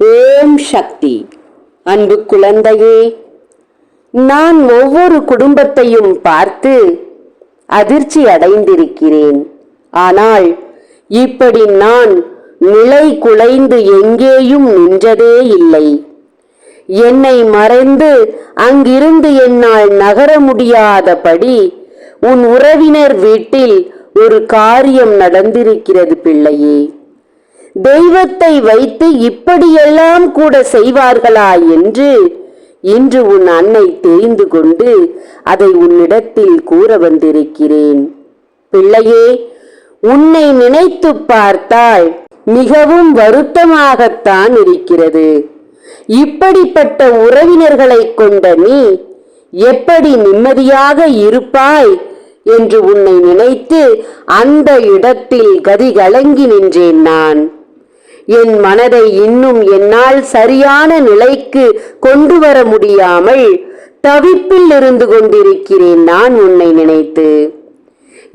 ஓம் சக்தி. அன்பு குழந்தையே நான் ஒவ்வொரு குடும்பத்தையும் பார்த்து அதிர்ச்சி அடைந்திருக்கிறேன். ஆனால் இப்படி நான் நிலை குலைந்து எங்கேயும் நின்றதே இல்லை. என்னை மறைந்து அங்கிருந்து என்னால் நகர முடியாதபடி உன் உறவினர் வீட்டில் ஒரு காரியம் நடந்திருக்கிறது பிள்ளையே. தெய்வத்தை வைத்து இப்படியெல்லாம் கூட செய்வார்களா என்று இன்று உன் அன்னை தெரிந்து கொண்டு அதை உன்னிடத்தில் கூற வந்திருக்கிறேன். பிள்ளையே உன்னை நினைத்து பார்த்தால் மிகவும் வருத்தமாகத்தான் இருக்கிறது. இப்படிப்பட்ட உறவினர்களை கொண்ட நீ எப்படி நிம்மதியாக இருப்பாய் என்று உன்னை நினைத்து அந்த இடத்தில் கதி கலங்கி நின்றேன் நான். என் மனதை இன்னும் என்னால் சரியான நிலைக்கு கொண்டு வர முடியாமல் தவிப்பில் இருந்து கொண்டிருக்கிறேன் நான் உன்னை நினைத்து.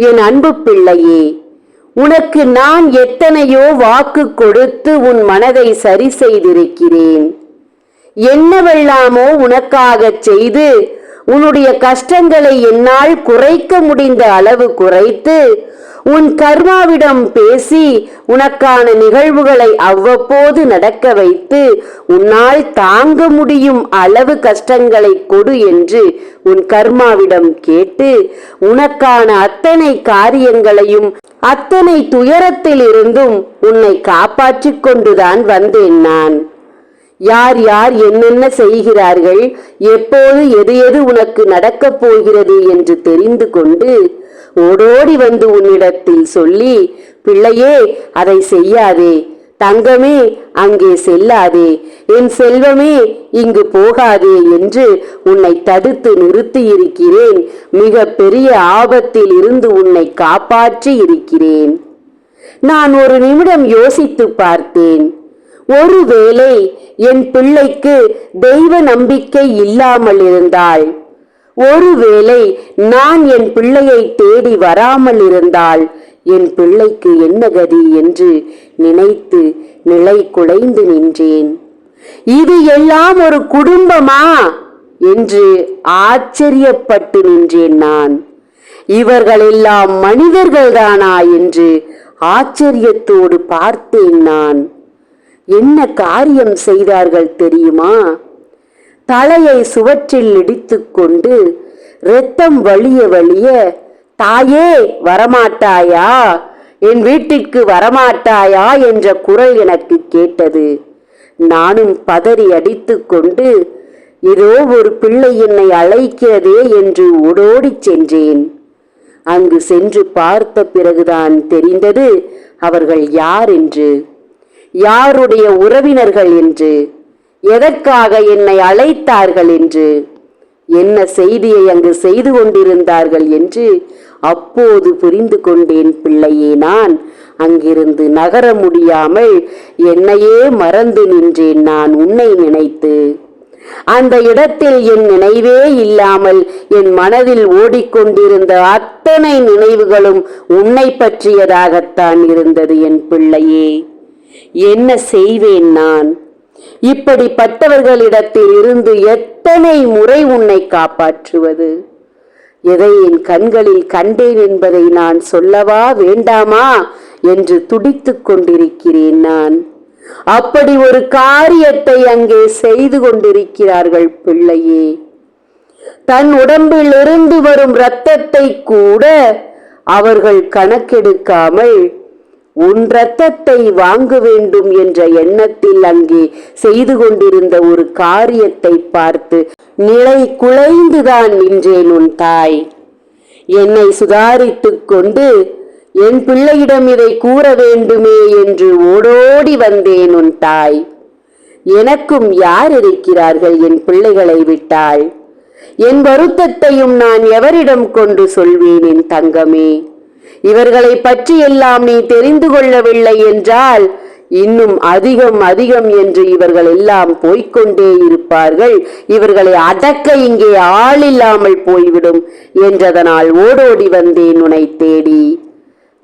என் அன்பு பிள்ளையே உனக்கு நான் எத்தனையோ வாக்கு கொடுத்து உன் மனதை சரி செய்திருக்கிறேன். என்னவெல்லாமோ உனக்காகச் செய்து உன்னுடைய கஷ்டங்களை என்னால் குறைக்க முடிந்த அளவு குறைத்து உன் கர்மாவிடம் பேசி உனக்கான நிகழ்வுகளை அவ்வப்போது நடக்க வைத்து உன்னால் தாங்க முடியும் அளவு கஷ்டங்களை கொடு என்று உன் கர்மாவிடம் கேட்டு உனக்கான அத்தனை காரியங்களையும் அத்தனை துயரத்திலிருந்தும் உன்னை காப்பாற்றிக் கொண்டுதான் வந்தேன் நான். யார் யார் என்னென்ன செய்கிறார்கள் எப்போது எது எது உனக்கு நடக்கப் போகிறது என்று தெரிந்து கொண்டு ஓடோடி வந்து உன்னிடத்தில் சொல்லி பிள்ளையே அதை செய்யாதே தங்கமே அங்கே செல்லாதே என் செல்வமே இங்கு போகாதே என்று உன்னை தடுத்து நிறுத்தி இருக்கிறேன் மிக பெரிய ஆபத்தில் இருந்து உன்னை காப்பாற்றி இருக்கிறேன். நான் ஒரு நிமிடம் யோசித்து பார்த்தேன். ஒருவேளை என் பிள்ளைக்கு தெய்வ நம்பிக்கை இல்லாமல் இருந்தால் ஒருவேளை நான் என் பிள்ளையை தேடி வராமல் இருந்தால் என் பிள்ளைக்கு என்ன கதி என்று நினைத்து நிலை குலைந்து நின்றேன். இது எல்லாம் ஒரு குடும்பமா? என்று ஆச்சரியப்பட்டு நின்றேன் நான். இவர்களெல்லாம் மனிதர்கள்தானா? என்று ஆச்சரியத்தோடு பார்த்தேன் நான். என்ன காரியம் செய்தார்கள் தெரியுமா? தலையை சுவற்றில் இடித்துக்கொண்டு இரத்தம் வழிய வழிய தாயே வரமாட்டாயா? என் வீட்டிற்கு வரமாட்டாயா? என்ற குரல் எனக்கு கேட்டது. நானும் பதறி அடித்துக்கொண்டு ஏதோ ஒரு பிள்ளை என்னை அழைக்கிறதே என்று ஓடோடிச் சென்றேன். அங்கு சென்று பார்த்த பிறகுதான் தெரிந்தது அவர்கள் யார் என்று. யாருடைய உறவினர்கள் என்று? எதற்காக என்னை அழைத்தார்கள் என்று? என்ன செய்தியை அங்கு செய்து கொண்டிருந்தார்கள் என்று அப்போது புரிந்து கொண்டேன் பிள்ளையே நான். அங்கிருந்து நகர முடியாமல் என்னையே மறந்து நின்றேன் நான் உன்னை நினைத்து. அந்த இடத்தில் என் நினைவே இல்லாமல் என் மனதில் ஓடிக்கொண்டிருந்த அத்தனை நினைவுகளும் உன்னை பற்றியதாகத்தான் இருந்தது என் பிள்ளையே. என்ன செய்வேன் நான்? இப்படிப்பட்டவர்களிடத்தில் இருந்து எத்தனை முறை உன்னை காப்பாற்றுவது? எதை என் கண்களில் கண்டேன் என்பதை நான் சொல்லவா வேண்டாமா? என்று துடித்துக் கொண்டிருக்கிறேன் நான். அப்படி ஒரு காரியத்தை அங்கே செய்து கொண்டிருக்கிறார்கள் பிள்ளையே. தன் உடம்பில் இருந்து வரும் இரத்தத்தை கூட அவர்கள் கணக்கெடுக்காமல் உன் ரத்தத்தை வாங்க வேண்டும் என்ற எண்ணத்தில் அங்கே செய்து கொண்டிருந்த ஒரு காரியத்தை பார்த்து நிலை குலைந்துதான் நின்றேன் உன் தாய். என்னை சுதாரித்து கொண்டு என் பிள்ளையிடம் இதை கூற வேண்டுமே என்று ஓடோடி வந்தேன் உன் தாய். எனக்கும் யார் இருக்கிறார்கள் என் பிள்ளைகளை விட்டாள் என் வருத்தத்தையும் நான் எவரிடம் கொண்டு சொல்வேன் என் தங்கமே? இவர்களை பற்றி எல்லாம் நீ தெரிந்து கொள்ளவில்லை என்றால் இன்னும் அதிகம் அதிகம் என்று இவர்கள் எல்லாம் போய்க்கொண்டே இருப்பார்கள். இவர்களை அடக்க இங்கே ஆள் இல்லாமல் போய்விடும் என்றதனால் ஓடோடி வந்தேன் உன்னை தேடி.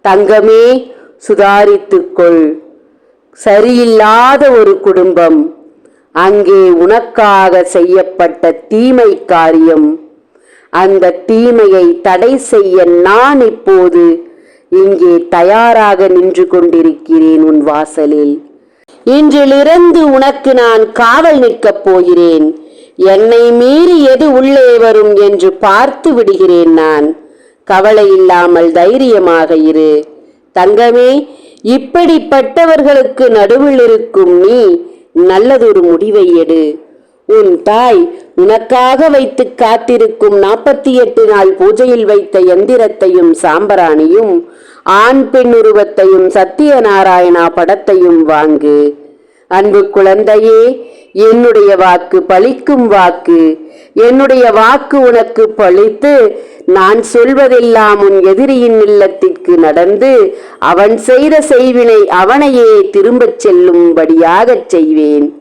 தங்கமே சுதாரித்துக்கொள். சரியில்லாத ஒரு குடும்பம் அங்கே உனக்காக செய்யப்பட்ட தீமை காரியம். அந்த தீமையை தடை செய்ய நான் இப்போது இங்கே தயாராக நின்று கொண்டிருக்கிறேன் உன் வாசலில். இன்றிலிருந்து உனக்கு நான் காவல் நிற்கப் போகிறேன். என்னை மீறி எது உள்ளே வரும் என்று பார்த்து விடுகிறேன் நான். கவலை இல்லாமல் தைரியமாக இரு. தங்கமே இப்படிப்பட்டவர்களுக்கு நடுவில் இருக்கும் நீ நல்லதொரு முடிவை எடு. உன் தாய் உனக்காக வைத்து காத்திருக்கும் நாற்பத்தி எட்டு நாள் பூஜையில் வைத்த எந்திரத்தையும் சாம்பராணியும் ஆண் பெண் உருவத்தையும் சத்தியநாராயணா படத்தையும் வாங்கு. அன்பு குழந்தையே என்னுடைய வாக்கு பலிக்கும் வாக்கு. என்னுடைய வாக்கு உனக்கு பழித்து நான் சொல்வதெல்லாம் உன் எதிரியின் இல்லத்திற்கு நடந்து அவன் செய்த செய்வினை அவனையே திரும்பச் செல்லும்படியாகச் செய்வேன்.